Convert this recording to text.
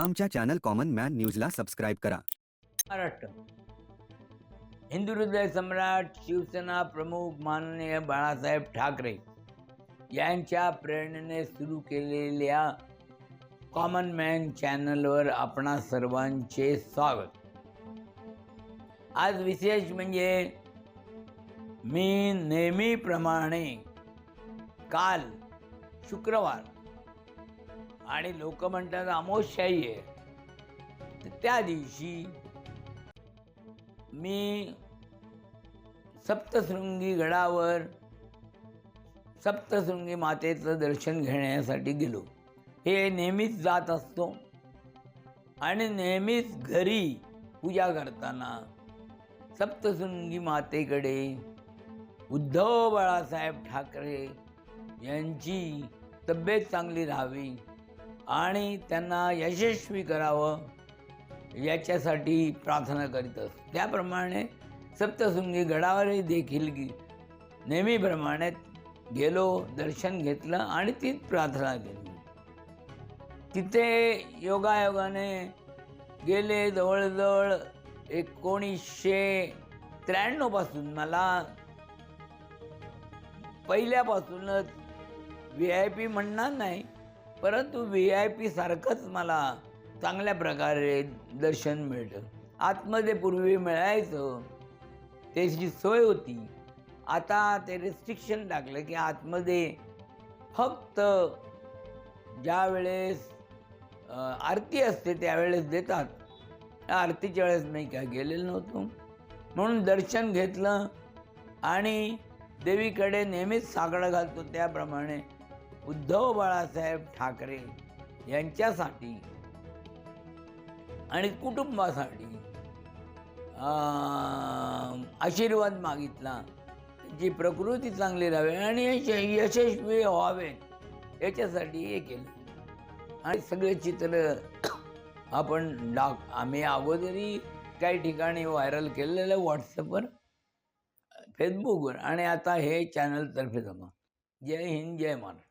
आमच्या channel common man न्यूजला subscribe करा. महाराष्ट्र. हिंदू हृदय सम्राट शिवसेना प्रमुख माननीय बाळासाहेब ठाकरे यांच्या प्रेरणेने सुरू केलेल्या कॉमन मॅन चॅनलवर आपणा सर्वांचे स्वागत. आज विशेष म्हणजे मी नेहमीप्रमाणे काल शुक्रवार आणि लोक म्हणतात अमोशाही आहे. तर त्या दिवशी मी सप्तशृंगी गडावर सप्तशृंगी मातेचं दर्शन घेण्यासाठी गेलो. हे नेहमीच जात असतो आणि नेहमीच घरी पूजा करताना सप्तशृंगी मातेकडे उद्धव बाळासाहेब ठाकरे यांची तब्येत चांगली राहावी आणि त्यांना यशस्वी करावं याच्यासाठी प्रार्थना करीत असतो. त्याप्रमाणे सप्तशृंगी गडावरही देखील नेहमीप्रमाणे गेलो दर्शन घेतलं आणि तीच प्रार्थना केली. तिथे योगायोगाने गेले जवळजवळ एकोणीसशे त्र्याण्णवपासून. मला पहिल्यापासूनच व्ही आय पी म्हणणार नाही परंतु व्ही आय पी सारखंच मला चांगल्या प्रकारे दर्शन मिळतं आतमध्ये पूर्वी मिळायचं त्याची सोय होती. आता ते रिस्ट्रिक्शन टाकलं की आतमध्ये फक्त ज्या वेळेस आरती असते त्यावेळेस देतात. त्या आरतीच्या वेळेस मी काय गेलेलो नव्हतो. म्हणून दर्शन घेतलं आणि देवीकडे नेहमीच साकडं घालतो. त्याप्रमाणे उद्धव बाळासाहेब ठाकरे यांच्यासाठी आणि कुटुंबासाठी आशीर्वाद मागितला. जी प्रकृती चांगली राहावी आणि यशस्वी व्हावे याच्यासाठी हे केलं. आणि सगळे चित्र आपण डाक आम्ही अगोदरही काही ठिकाणी व्हायरल केलेलं व्हॉट्सअपवर फेसबुकवर आणि आता हे चॅनलतर्फे जमा. जय हिंद जय महाराष्ट्र.